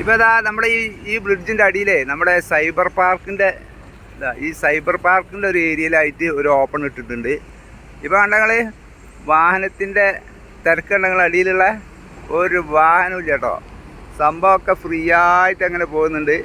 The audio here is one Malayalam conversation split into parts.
ഇപ്പോൾ ഇതാ നമ്മുടെ ഈ ഈ ബ്രിഡ്ജിന്റെ അടിയിലേ നമ്മുടെ സൈബർ പാർക്കിന്റെ ഈ സൈബർ പാർക്കിന്റെ ഒരു ഏരിയയിലായിട്ട് ഒരു ഓപ്പൺ ഇട്ടിട്ടുണ്ട്. ഇപ്പോൾ കണ്ടങ്ങൾ വാഹനത്തിന്റെ തിരക്കുണ്ടെങ്കിൽ അടിയിലുള്ള? ഒരു വാഹനവും കേട്ടോ. സംഭവമൊക്കെ ഫ്രീ ആയിട്ട് അങ്ങനെ പോകുന്നുണ്ട്.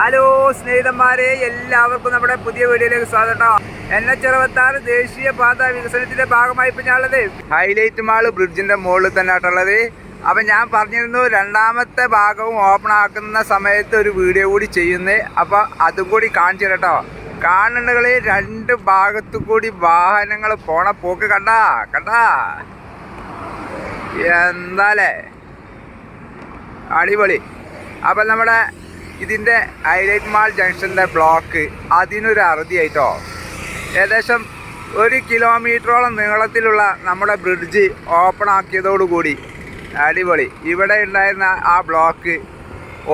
ഹലോ സ്നേഹിതന്മാരെ എല്ലാവർക്കും നമ്മുടെ പുതിയ വീഡിയോയിലേക്ക് സ്വാഗതം എൻ എച്ച് അറുപത്തി ആറ് ദേശീയ പാത വികസനത്തിന്റെ ഭാഗമായി ഇപ്പൊ ഞാനുള്ളത്. ഹൈലൈറ്റ് മാൾ ബ്രിഡ്ജിന്റെ മുകളിൽ തന്നെ ആയിട്ടുള്ളത് അപ്പൊ ഞാൻ പറഞ്ഞിരുന്നു രണ്ടാമത്തെ ഭാഗവും ഓപ്പൺ ആക്കുന്ന സമയത്ത് ഒരു വീഡിയോ കൂടി ചെയ്യുന്നേ. അപ്പോൾ അതും കൂടി കാണിച്ചു കേട്ടോ കാണുന്നുകളിൽ രണ്ട് ഭാഗത്തു കൂടി വാഹനങ്ങൾ പോണ പോക്ക് കണ്ടാ? കണ്ടാ? എന്താലേ? അടിപൊളി. അപ്പം നമ്മുടെ ഇതിന്റെ ഹൈലൈറ്റ് മാൾ ജംഗ്ഷന്റെ ബ്ലോക്ക് അതിനൊരു അറുതിയായിട്ടോ. ഏകദേശം ഒരു കിലോമീറ്ററോളം നീളത്തിലുള്ള നമ്മുടെ ബ്രിഡ്ജ് ഓപ്പൺ ആക്കിയതോടുകൂടി അടിപൊളി. ഇവിടെ ഉണ്ടായിരുന്ന ആ ബ്ലോക്ക്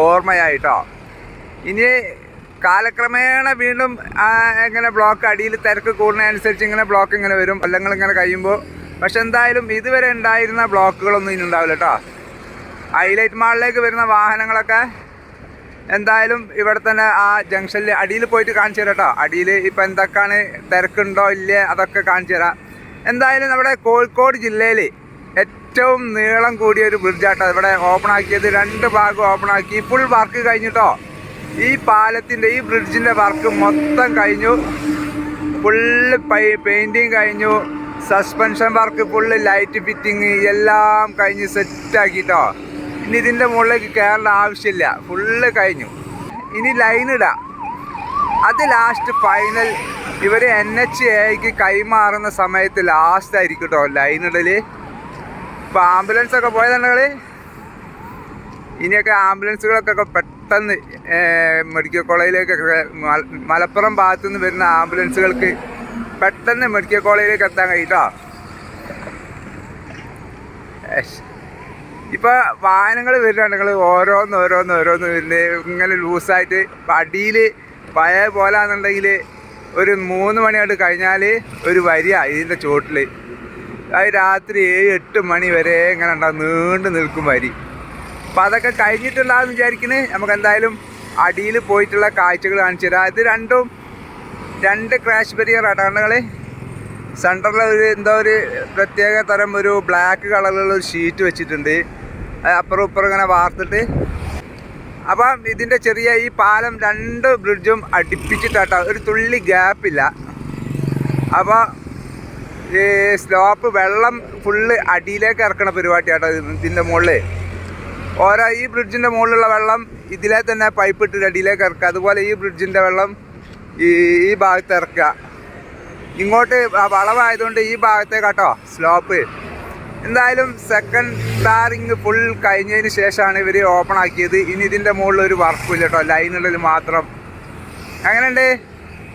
ഓർമ്മയായിട്ടോ. ഇനി കാലക്രമേണ വീണ്ടും ഇങ്ങനെ ബ്ലോക്ക് അടിയിൽ തിരക്ക് കൂടുന്നതനുസരിച്ച് ഇങ്ങനെ ബ്ലോക്ക് ഇങ്ങനെ വരും. കൊല്ലങ്ങൾ ഇങ്ങനെ കഴിയുമ്പോൾ. പക്ഷെ എന്തായാലും ഇതുവരെ ഉണ്ടായിരുന്ന ബ്ലോക്കുകളൊന്നും ഇനി ഉണ്ടാവില്ല കേട്ടോ ഹൈലൈറ്റ് മാളിലേക്ക് വരുന്ന വാഹനങ്ങളൊക്കെ എന്തായാലും ഇവിടെ തന്നെ ആ ജംഗ്ഷനിൽ അടിയിൽ പോയിട്ട് കാണിച്ചു തരാം കേട്ടോ അടിയിൽ ഇപ്പം എന്തൊക്കെയാണ് തിരക്കുണ്ടോ ഇല്ലേ അതൊക്കെ കാണിച്ചു തരാം. എന്തായാലും നമ്മുടെ കോഴിക്കോട് ജില്ലയിൽ ഏറ്റവും നീളം കൂടിയ ഒരു ബ്രിഡ്ജാട്ടോ ഇവിടെ ഓപ്പൺ ആക്കിയത്. രണ്ട് ഭാഗം ഓപ്പൺ ആക്കി. ഫുൾ വർക്ക് കഴിഞ്ഞിട്ടോ ഈ പാലത്തിന്റെ ഈ ബ്രിഡ്ജിന്റെ വർക്ക് മൊത്തം കഴിഞ്ഞു. ഫുള്ള് പെയിന്റിങ് കഴിഞ്ഞു. Suspension work full light fitting എല്ലാം കഴിഞ്ഞ് സെറ്റാക്കിട്ടോ ഇനി ഇതിന്റെ മുകളിലേക്ക് കയറേണ്ട ആവശ്യമില്ല. ഫുള്ള് കഴിഞ്ഞു. ഇനി ലൈൻ ഇടാം. അത് ലാസ്റ്റ് ഫൈനൽ ഇവർ എൻ എച്ച് എക്ക് കൈമാറുന്ന സമയത്ത് ലാസ്റ്റ് ആയിരിക്കും കേട്ടോ ലൈൻ ഇപ്പം ആംബുലൻസ് ഒക്കെ പോയതുണ്ടെങ്കിൽ ഇനിയൊക്കെ ആംബുലൻസുകളൊക്കെ പെട്ടെന്ന് മെഡിക്കൽ കോളേജിലേക്കൊക്കെ മലപ്പുറം ഭാഗത്തു നിന്ന് വരുന്ന ആംബുലൻസുകൾക്ക് പെട്ടെന്ന് മെഡിക്കൽ കോളേജിലേക്ക് എത്താൻ കഴിയിട്ടോ ഇപ്പൊ വാഹനങ്ങൾ വരുന്നുണ്ടെങ്കിൽ ഓരോന്ന് ഓരോന്ന് ഓരോന്ന് വരുന്നത് ഇങ്ങനെ ലൂസായിട്ട് അടിയിൽ പഴയ പോലാന്നുണ്ടെങ്കിൽ ഒരു മൂന്ന് മണിയോട് കഴിഞ്ഞാൽ ഒരു വരിക ഇതിന്റെ ചോട്ടിൽ അത് രാത്രി ഏഴ് എട്ട് മണി വരെ ഇങ്ങനെ ഉണ്ടാവും നീണ്ടു നിൽക്കും വരി. അപ്പം അതൊക്കെ കഴിഞ്ഞിട്ടുണ്ടാകുന്ന വിചാരിക്കുന്നത് നമുക്ക് എന്തായാലും അടിയിൽ പോയിട്ടുള്ള കാഴ്ചകൾ കാണിച്ചു തരാം. ഇത് രണ്ടും രണ്ട് ക്രാഷ് ബരിയർ അടകണകൾ സെന്ററിൽ ഒരു എന്തോ ഒരു പ്രത്യേക തരം ഒരു ബ്ലാക്ക് കളറിലുള്ള ഒരു ഷീറ്റ് വെച്ചിട്ടുണ്ട്. അപ്പുറം ഇപ്പുറം ഇങ്ങനെ വാർത്തിട്ട്. അപ്പം ഇതിന്റെ ചെറിയ ഈ പാലം രണ്ട് ബ്രിഡ്ജും അടുപ്പിച്ചിട്ടാട്ടോ ഒരു തുള്ളി ഗ്യാപ്പില്ല അപ്പോൾ സ്ലോപ്പ് വെള്ളം ഫുള്ള് അടിയിലേക്ക് ഇറക്കണ പരിപാടി കേട്ടോ ഇതിന്റെ മുകളിൽ ഓരോ ഈ ബ്രിഡ്ജിന്റെ മുകളിലുള്ള വെള്ളം ഇതിലെ തന്നെ പൈപ്പ് ഇട്ടിട്ട് അടിയിലേക്ക് ഇറക്കുക. അതുപോലെ ഈ ബ്രിഡ്ജിന്റെ വെള്ളം ഈ ഈ ഭാഗത്ത് ഇറക്കുക. ഇങ്ങോട്ട് വളവായതുകൊണ്ട് ഈ ഭാഗത്തേക്കാട്ടോ സ്ലോപ്പ്. എന്തായാലും സെക്കൻഡ് ടാറിങ് ഫുൾ കഴിഞ്ഞതിന് ശേഷമാണ് ഇവർ ഓപ്പൺ ആക്കിയത്. ഇനി ഇതിന്റെ മുകളിൽ ഒരു വർക്കും ഇല്ല കേട്ടോ ലൈനുള്ളിൽ മാത്രം. എങ്ങനെയുണ്ട്?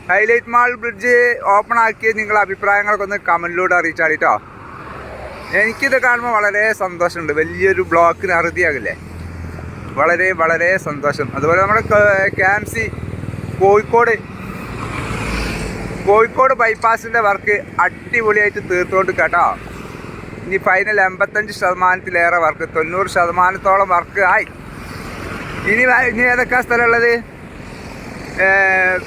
ഹൈലൈറ്റ് മാൾ ബ്രിഡ്ജ് ഓപ്പൺ ആക്കിയ നിങ്ങളുടെ അഭിപ്രായങ്ങളൊക്കെ ഒന്ന് കമന്റിലൂടെ അറിയിച്ചാൽ കേട്ടോ. എനിക്കിത് കാണുമ്പോൾ വളരെ സന്തോഷമുണ്ട്. വലിയൊരു ബ്ലോക്കിന് അറുതിയാകില്ലേ? വളരെ വളരെ സന്തോഷം. അതുപോലെ നമ്മുടെ K M C Kozhikode Kozhikode ബൈപ്പാസിന്റെ work അടിപൊളിയായിട്ട് തീർത്തുകൊണ്ട് കേട്ടോ. ഇനി ഫൈനൽ എൺപത്തഞ്ച് ശതമാനത്തിലേറെ വർക്ക് തൊണ്ണൂറ് ശതമാനത്തോളം വർക്ക് ആയി. ഇനി ഇനി ഏതൊക്കെ സ്ഥലമുള്ളത്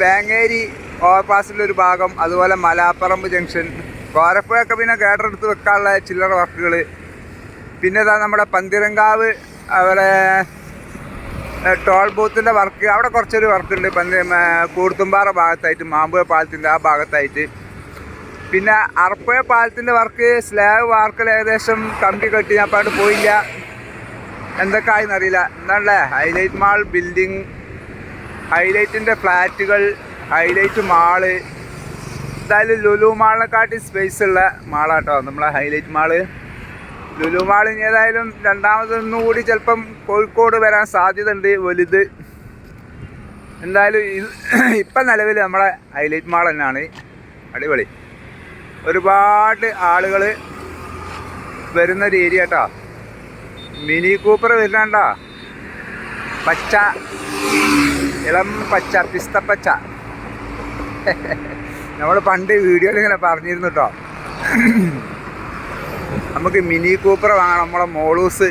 വേങ്ങേരി ഓവർപാസിന്റെ ഒരു ഭാഗം അതുപോലെ മലാപ്പറമ്പ് ജംഗ്ഷൻ കോരപ്പുഴയൊക്കെ പിന്നെ കേട്ടെടുത്ത് വെക്കാനുള്ള ചില്ലറ വർക്കുകൾ പിന്നെ ഇതാ നമ്മുടെ പന്തിരങ്കാവ് അവിടെ ടോൾ ബൂത്തിന്റെ വർക്ക് അവിടെ കുറച്ചൊരു വർക്കുണ്ട്. പന്തി കൂർത്തുംപാറ ഭാഗത്തായിട്ട് മാമ്പുഴ പാലത്തിന്റെ ആ ഭാഗത്തായിട്ട്. പിന്നെ അറപ്പുഴ പാലത്തിന്റെ വർക്ക് സ്ലാബ് വാർക്കൽ ഏകദേശം കമ്പി കെട്ടി ഞാൻ പാട്ട് പോയില്ല. എന്തൊക്കെ ആയെന്ന് അറിയില്ല. എന്താണല്ലേ? ഹൈലൈറ്റ് മാൾ ബിൽഡിംഗ് ഹൈലൈറ്റിന്റെ ഫ്ലാറ്റുകൾ ഹൈലൈറ്റ് മാൾ എന്തായാലും ലുലു മാളിനെക്കാട്ടി സ്പേസ് ഉള്ള മാളാട്ടോ നമ്മളെ ഹൈലൈറ്റ് മാൾ ലുലു മാൾ ഇനി ഏതായാലും രണ്ടാമതൊന്നും കൂടി ചിലപ്പം കോഴിക്കോട് വരാൻ സാധ്യത ഉണ്ട് വലുത്. എന്തായാലും ഇത് ഇപ്പം നിലവിൽ നമ്മളെ ഹൈലൈറ്റ് മാൾ തന്നെയാണ്. അടിപൊളി. ഒരുപാട് ആളുകൾ വരുന്നൊരു ഏരിയ കേട്ടോ മിനി കൂപ്പർ വരുന്നുണ്ടോ? പച്ച. ഇളം പച്ച പിസ്തപ്പച്ച നമ്മൾ പണ്ട് വീഡിയോയിൽ ഇങ്ങനെ പറഞ്ഞിരുന്നു കേട്ടോ നമുക്ക് മിനി കൂപ്പർ വാങ്ങണം നമ്മളെ മോളൂസ്.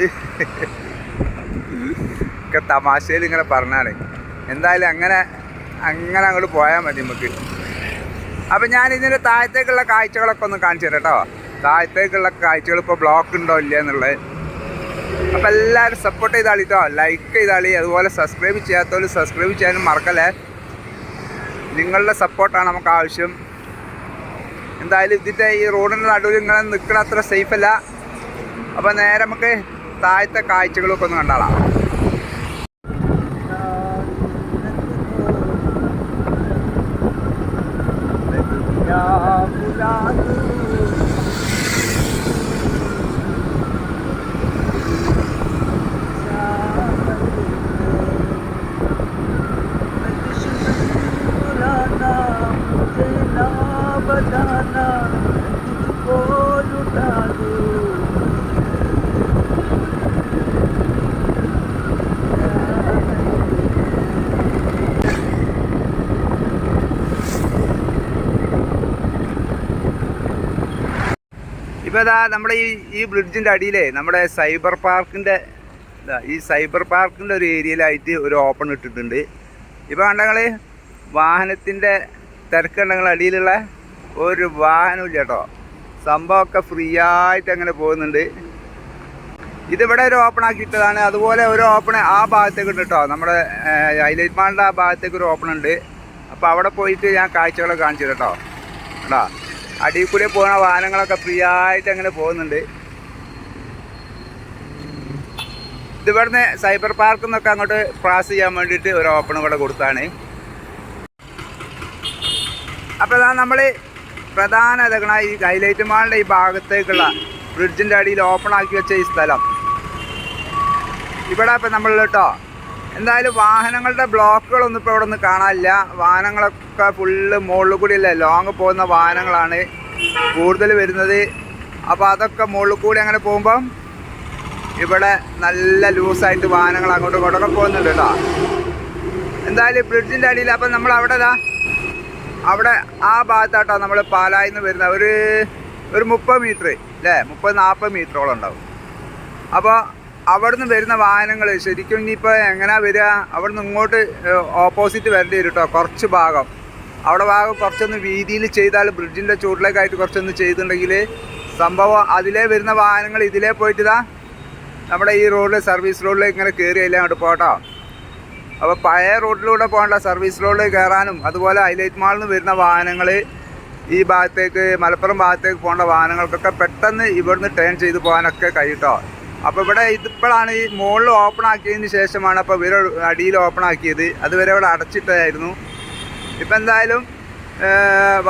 ഒക്കെ തമാശയിൽ ഇങ്ങനെ പറഞ്ഞാണ് എന്തായാലും അങ്ങനെ അങ്ങനെ അങ്ങോട്ട് പോയാൽ മതി നമുക്ക്. അപ്പം ഞാൻ ഇതിന്റെ താഴത്തേക്കുള്ള കാഴ്ചകളൊക്കെ ഒന്ന് കാണിച്ചു തരാം കേട്ടോ താഴത്തേക്കുള്ള കാഴ്ചകൾ ഇപ്പോൾ ബ്ലോക്ക് ഉണ്ടോ ഇല്ല എന്നുള്ളത്. അപ്പം എല്ലാവരും സപ്പോർട്ട് ചെയ്താളി കേട്ടോ ലൈക്ക് ചെയ്താളി അതുപോലെ സബ്സ്ക്രൈബ് ചെയ്യാത്തവർ സബ്സ്ക്രൈബ് ചെയ്യാനും മറക്കല്ലേ. നിങ്ങളുടെ സപ്പോർട്ടാണ് നമുക്ക് ആവശ്യം. എന്തായാലും ഇതിന്റെ ഈ റോഡിന്റെ നടുവിൽ ഇങ്ങനെ നിൽക്കണ അത്ര സേഫ് അല്ല. അപ്പോൾ നേരെ നമുക്ക് താഴത്തെ കാഴ്ചകളൊക്കെ ഒന്ന് കണ്ടാളാം. बताना तुझको लुटा दूँ ഇപ്പോൾ ഇതാ നമ്മുടെ ഈ ഈ ബ്രിഡ്ജിൻ്റെ അടിയിലേ നമ്മുടെ സൈബർ പാർക്കിൻ്റെ ഈ സൈബർ പാർക്കിൻ്റെ ഒരു ഏരിയയിലായിട്ട് ഒരു ഓപ്പൺ ഇട്ടിട്ടുണ്ട് ഇപ്പോൾ കണ്ടങ്ങൾ വാഹനത്തിൻ്റെ തിരക്കുണ്ടെങ്കിൽ അടിയിലുള്ള ഒരു വാഹനവും ഇല്ല കേട്ടോ. സംഭവമൊക്കെ ഫ്രീ ആയിട്ട് അങ്ങനെ പോകുന്നുണ്ട്. ഇതിവിടെ ഒരു ഓപ്പൺ ആക്കിയിട്ടതാണ്. അതുപോലെ ഒരു ഓപ്പൺ ആ ഭാഗത്തേക്ക് ഉണ്ട് കേട്ടോ. നമ്മുടെ ഹൈലൈറ്റ് മാളിന്റെ ആ ഭാഗത്തേക്ക് ഒരു ഓപ്പൺ ഉണ്ട്. അപ്പോൾ അവിടെ പോയിട്ട് ഞാൻ കാഴ്ചകളൊക്കെ കാണിച്ചു കേട്ടോ. കേട്ടോ അടിയിൽ കൂടി പോകുന്ന വാഹനങ്ങളൊക്കെ ഫ്രീ ആയിട്ട് അങ്ങനെ പോകുന്നുണ്ട്. ഇതിവിടുന്ന് സൈബർ പാർക്കിൽ നിന്നൊക്കെ അങ്ങോട്ട് പാസ് ചെയ്യാൻ വേണ്ടിയിട്ട് ഒരു ഓപ്പൺ ഇവിടെ കൊടുത്താണ് അപ്പോൾ നമ്മൾ പ്രധാന ഈ ഹൈലൈറ്റ് മാളിന്റെ ഈ ഭാഗത്തേക്കുള്ള ബ്രിഡ്ജിന്റെ അടിയിൽ ഓപ്പൺ ആക്കി വെച്ച ഈ സ്ഥലം. ഇവിടെ ഇപ്പം നമ്മൾ കേട്ടോ എന്തായാലും വാഹനങ്ങളുടെ ബ്ലോക്കുകളൊന്നും ഇപ്പോൾ ഇവിടെ ഒന്നും കാണാനില്ല. വാഹനങ്ങളൊക്കെ ഫുള്ള് മുകളിൽ കൂടിയല്ലേ ലോങ് പോകുന്ന വാഹനങ്ങളാണ് കൂടുതൽ വരുന്നത്. അപ്പോൾ അതൊക്കെ മുകളിൽ കൂടി അങ്ങനെ പോകുമ്പം ഇവിടെ നല്ല ലൂസായിട്ട് വാഹനങ്ങൾ അങ്ങോട്ടും ഇങ്ങോട്ടൊക്കെ പോകുന്നുണ്ട് കേട്ടോ എന്തായാലും ബ്രിഡ്ജിന്റെ അടിയിൽ അപ്പം നമ്മൾ അവിടെ അവിടെ ആ ഭാഗത്തായിട്ടാണ് നമ്മൾ പാലായിന്ന് വരുന്ന ഒരു ഒരു മുപ്പത് മീറ്റർ അല്ലേ മുപ്പത് നാൽപ്പത് മീറ്ററോളം ഉണ്ടാവും. അപ്പോൾ അവിടുന്ന് വരുന്ന വാഹനങ്ങൾ ശരിക്കും ഇനിയിപ്പോൾ എങ്ങനെ വരിക? അവിടെ നിന്ന് ഇങ്ങോട്ട് ഓപ്പോസിറ്റ് വരേണ്ടി വരും കേട്ടോ കുറച്ച് ഭാഗം. അവിടെ ഭാഗം കുറച്ചൊന്ന് വീതിയിൽ ചെയ്താൽ ബ്രിഡ്ജിന്റെ ചൂടിലേക്കായിട്ട് കുറച്ചൊന്ന് ചെയ്തിട്ടുണ്ടെങ്കിൽ സംഭവം അതിലേ വരുന്ന വാഹനങ്ങൾ ഇതിലേ പോയിട്ട് ഇതാ നമ്മുടെ ഈ റോഡിൽ സർവീസ് റോഡിലേക്ക് ഇങ്ങനെ കയറി എല്ലാം അങ്ങോട്ട് പോട്ടോ അപ്പോൾ പഴയ റോഡിലൂടെ പോകേണ്ട സർവീസ് റോഡിൽ കയറാനും അതുപോലെ ഹൈലൈറ്റ് മാളിൽ നിന്ന് വരുന്ന വാഹനങ്ങൾ ഈ ഭാഗത്തേക്ക് മലപ്പുറം ഭാഗത്തേക്ക് പോകേണ്ട വാഹനങ്ങൾക്കൊക്കെ പെട്ടെന്ന് ഇവിടുന്ന് ടേൺ ചെയ്ത് പോകാനൊക്കെ കഴിയട്ടോ. അപ്പോൾ ഇവിടെ ഇതിപ്പോഴാണ് ഈ മുകളിൽ ഓപ്പൺ ആക്കിയതിന് ശേഷമാണ് അപ്പോൾ ഇവർ അടിയിൽ ഓപ്പൺ ആക്കിയത്. അതുവരെ ഇവിടെ അടച്ചിട്ടായിരുന്നു ഇപ്പം എന്തായാലും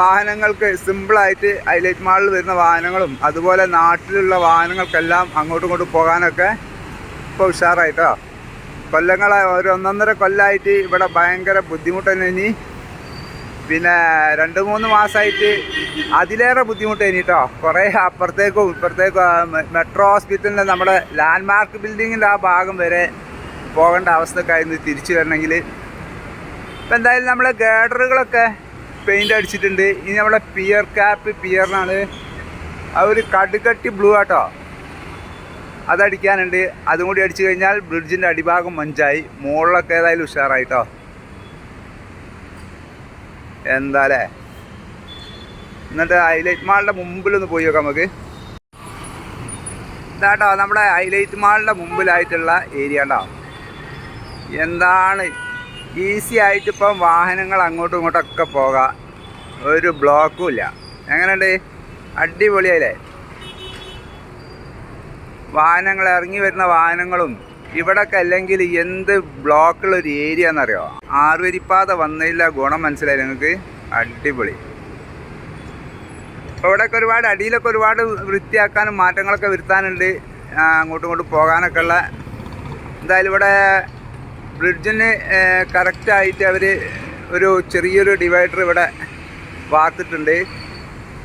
വാഹനങ്ങൾക്ക് സിമ്പിളായിട്ട് ഹൈലൈറ്റ് മാളിൽ വരുന്ന വാഹനങ്ങളും അതുപോലെ നാട്ടിലുള്ള വാഹനങ്ങൾക്കെല്ലാം അങ്ങോട്ടും ഇങ്ങോട്ടും പോകാനൊക്കെ ഇപ്പോൾ ഉഷാറായിട്ടോ. കൊല്ലങ്ങളെ ഒരു ഒന്നൊന്നര കൊല്ലമായിട്ട് ഇവിടെ ഭയങ്കര ബുദ്ധിമുട്ടാണ് ഇനി. പിന്നെ രണ്ട് മൂന്ന് മാസമായിട്ട് അതിലേറെ ബുദ്ധിമുട്ട് കേട്ടോ കുറേ അപ്പുറത്തേക്കും ഇപ്പുറത്തേക്കും മെട്രോ ഹോസ്പിറ്റലിന്റെ നമ്മുടെ ലാൻഡ്മാർക്ക് ബിൽഡിങ്ങിന്റെ ആ ഭാഗം വരെ പോകേണ്ട അവസ്ഥക്കായിരുന്നു തിരിച്ചു വരണമെങ്കിൽ ഇപ്പം എന്തായാലും നമ്മൾ ഗേഡറുകളൊക്കെ പെയിന്റ് അടിച്ചിട്ടുണ്ട്. ഇനി നമ്മുടെ പിയർ ക്യാപ്പ് പിയറിനാണ്. ആ ഒരു കടുകട്ടി ബ്ലൂ ആട്ടോ. അതടിക്കാനുണ്ട്. അതും കൂടി അടിച്ചു കഴിഞ്ഞാൽ ബ്രിഡ്ജിന്റെ അടിഭാഗം മഞ്ചായി. മുകളിലൊക്കെ ഏതായാലും ഉഷാറായിട്ടോ? എന്താല്ലേ എന്നിട്ട് ഹൈലൈറ്റ് മാളിന്റെ മുമ്പിലൊന്ന് പോയി നോക്കാം നമുക്ക്. ഇതാട്ടോ നമ്മുടെ ഹൈലൈറ്റ് മാളിന്റെ മുമ്പിലായിട്ടുള്ള ഏരിയ ഉണ്ടോ എന്താണ്? ഈസി ആയിട്ട് ഇപ്പം വാഹനങ്ങൾ അങ്ങോട്ടും ഇങ്ങോട്ടൊക്കെ പോകാം. ഒരു ബ്ലോക്കും ഇല്ല. എങ്ങനെയുണ്ട്? അടിപൊളിയായില്ലേ വാഹനങ്ങൾ ഇറങ്ങി വരുന്ന വാഹനങ്ങളും ഇവിടൊക്കെ അല്ലെങ്കിൽ എന്ത് ബ്ലോക്കുള്ള ഒരു ഏരിയ എന്നറിയോ? ആറുവരിപ്പാത വന്നില്ല ഗുണം മനസ്സിലായി നിങ്ങൾക്ക്? അടിപൊളി. ഇവിടെയൊക്കെ ഒരുപാട് അടിയിലൊക്കെ ഒരുപാട് വൃത്തിയാക്കാനും മാറ്റങ്ങളൊക്കെ വരുത്താനുണ്ട്. അങ്ങോട്ടും ഇങ്ങോട്ടും പോകാനൊക്കെ ഉള്ള. എന്തായാലും ഇവിടെ ബ്രിഡ്ജിന് കറക്റ്റായിട്ട് അവർ ഒരു ചെറിയൊരു ഡിവൈഡർ ഇവിടെ വാർത്തിട്ടുണ്ട്.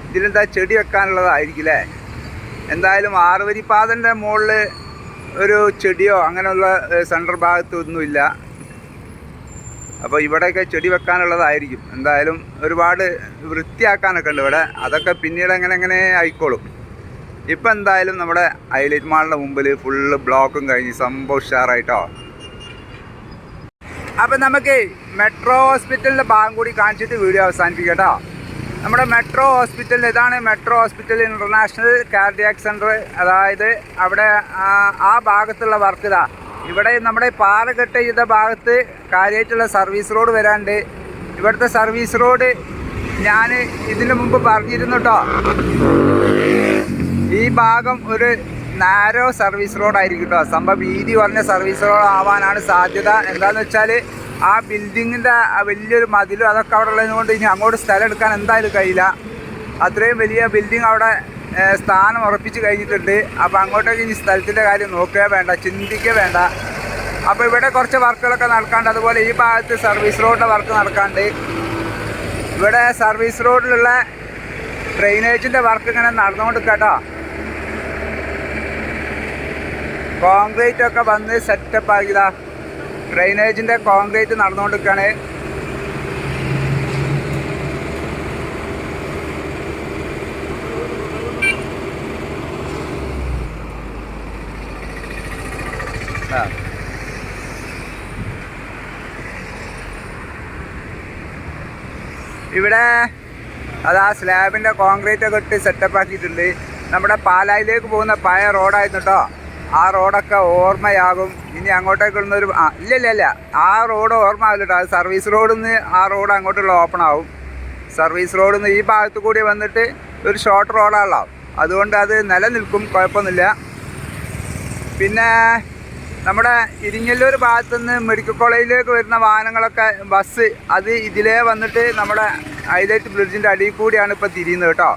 ഇതിലെന്താ ചെടി വെക്കാനുള്ളതായിരിക്കില്ലേ എന്തായാലും ആറുവരിപ്പാതന്റെ മുകളിൽ ഒരു ചെടിയോ അങ്ങനെയുള്ള സെൻട്രൽ ഭാഗത്തൊന്നുമില്ല അപ്പോൾ ഇവിടെയൊക്കെ ചെടി വെക്കാനുള്ളതായിരിക്കും. എന്തായാലും ഒരുപാട് വൃത്തിയാക്കാനൊക്കെ ഉണ്ട് ഇവിടെ. അതൊക്കെ പിന്നീട് എങ്ങനെ എങ്ങനെ ആയിക്കോളും. ഇപ്പം എന്തായാലും നമ്മുടെ ഹൈലൈറ്റ് മാളിന്റെ മുമ്പിൽ ഫുള്ള് ബ്ലോക്കും കഴിഞ്ഞ് സംഭവം ഉഷാറായിട്ടോ? അപ്പം നമുക്ക് മെട്രോ ഹോസ്പിറ്റലിന്റെ ഭാഗം കൂടി കാണിച്ചിട്ട് വീഡിയോ അവസാനിപ്പിക്കാം കേട്ടോ. നമ്മുടെ മെട്രോ ഹോസ്പിറ്റൽ ഇതാണ് Metro Hospital International Cardiac Centre അതായത് അവിടെ ആ- ഭാഗത്തുള്ള വർക്ക് ഇതാ. ഇവിടെ നമ്മുടെ പാലക്കെട്ട് ചെയ്ത ഭാഗത്ത് കാര്യമായിട്ടുള്ള സർവീസ് റോഡ് വരാണ്ട് ഇവിടുത്തെ സർവീസ് റോഡ് ഞാൻ ഇതിനു മുമ്പ് പറഞ്ഞിരുന്നു കേട്ടോ ഈ ഭാഗം ഒരു നാരോ സർവീസ് റോഡായിരിക്കും കേട്ടോ സംഭവം വീതി കുറഞ്ഞ സർവീസ് റോഡ് ആവാനാണ് സാധ്യത. എന്താണെന്ന് വെച്ചാൽ ആ ബിൽഡിങ്ങിന്റെ വലിയൊരു മതിലും അതൊക്കെ അവിടെ ഉള്ളത് കൊണ്ട് ഇനി അങ്ങോട്ട് സ്ഥലം എടുക്കാൻ എന്തായാലും കഴിയില്ല. അത്രയും വലിയ ബിൽഡിംഗ് അവിടെ സ്ഥാനം ഉറപ്പിച്ച് കഴിഞ്ഞിട്ടുണ്ട്. അപ്പോൾ അങ്ങോട്ടേക്ക് ഇനി സ്ഥലത്തിന്റെ കാര്യം നോക്കുക വേണ്ട ചിന്തിക്കുക വേണ്ട. അപ്പോൾ ഇവിടെ കുറച്ച് വർക്കുകളൊക്കെ നടക്കാണ്ട് അതുപോലെ ഈ ഭാഗത്ത് സർവീസ് റോഡിന്റെ വർക്ക് നടക്കാണ്ട് ഇവിടെ സർവീസ് റോഡിലുള്ള ഡ്രെയിനേജിന്റെ വർക്ക് ഇങ്ങനെ നടന്നുകൊണ്ട് കേട്ടോ. കോൺക്രീറ്റ് ഒക്കെ വന്ന് സെറ്റപ്പ് ആക്കിയതാ ഡ്രെയിനേജിന്റെ കോൺക്രീറ്റ് നടന്നുകൊണ്ടിരിക്കുകയാണ് ആ. ഇവിടെ അതാ സ്ലാബിന്റെ കോൺക്രീറ്റ് ഒക്കെ ഇട്ട് സെറ്റപ്പ് ആക്കിയിട്ടുണ്ട്. നമ്മുടെ പാലായിലേക്ക് പോകുന്ന പഴയ റോഡായിരുന്നു കേട്ടോ ആ റോഡൊക്കെ ഓർമ്മയാകും. ഇനി അങ്ങോട്ടേക്കുള്ള ഒരു ഇല്ല ഇല്ല ഇല്ല. ആ റോഡ് ഓർമ്മ ആവില്ല കേട്ടോ സർവീസ് റോഡിൽ നിന്ന് ആ റോഡ് അങ്ങോട്ടുള്ള ഓപ്പൺ ആവും. സർവീസ് റോഡിൽ നിന്ന് ഈ ഭാഗത്ത് കൂടി വന്നിട്ട് ഒരു ഷോർട്ട് റോഡാണല്ലോ അതുകൊണ്ട് അത് നിലനിൽക്കും കുഴപ്പമൊന്നുമില്ല. പിന്നെ നമ്മുടെ ഇരിങ്ങല്ലൂർ ഭാഗത്തുനിന്ന് മെഡിക്കൽ കോളേജിലേക്ക് വരുന്ന വാഹനങ്ങളൊക്കെ ബസ് അത് ഇതിലേ വന്നിട്ട് നമ്മുടെ ഹൈലൈറ്റ് ബ്രിഡ്ജിന്റെ അടിയിൽ കൂടിയാണ് ഇപ്പോൾ തിരിയുന്നത് കേട്ടോ.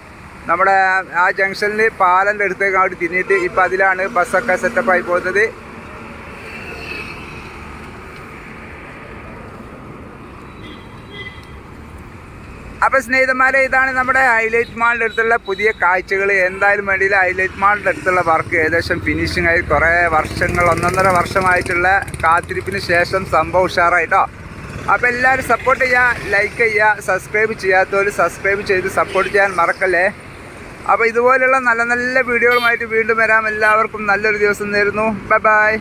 നമ്മുടെ ആ ജംഗ്ഷനിൽ പാലന്റെ അടുത്തേക്ക് അങ്ങോട്ട് തിരിഞ്ഞിട്ട് ഇപ്പം അതിലാണ് ബസ്സൊക്കെ സെറ്റപ്പായി പോകുന്നത്. അപ്പോൾ സ്നേഹിതന്മാരെ ഇതാണ് നമ്മുടെ ഹൈലൈറ്റ് മാളിന്റെ അടുത്തുള്ള പുതിയ കാഴ്ചകൾ എന്തായാലും വേണ്ടിയില്ല ഹൈലൈറ്റ് മാളിന്റെ അടുത്തുള്ള വർക്ക് ഏകദേശം ഫിനിഷിംഗ് ആയി. കുറേ വർഷങ്ങൾ ഒന്നൊന്നര വർഷമായിട്ടുള്ള കാത്തിരിപ്പിന് ശേഷം സംഭവം ഉഷാറായിട്ടോ. അപ്പോൾ എല്ലാവരും സപ്പോർട്ട് ചെയ്യുക ലൈക്ക് ചെയ്യുക സബ്സ്ക്രൈബ് ചെയ്യാത്തവർ സബ്സ്ക്രൈബ് ചെയ്ത് സപ്പോർട്ട് ചെയ്യാൻ മറക്കല്ലേ. അപ്പോൾ ഇതുപോലെയുള്ള നല്ല നല്ല വീഡിയോകളുമായിട്ട് വീണ്ടും വരാം. എല്ലാവർക്കും നല്ലൊരു ദിവസം നേരുന്നു. Bye bye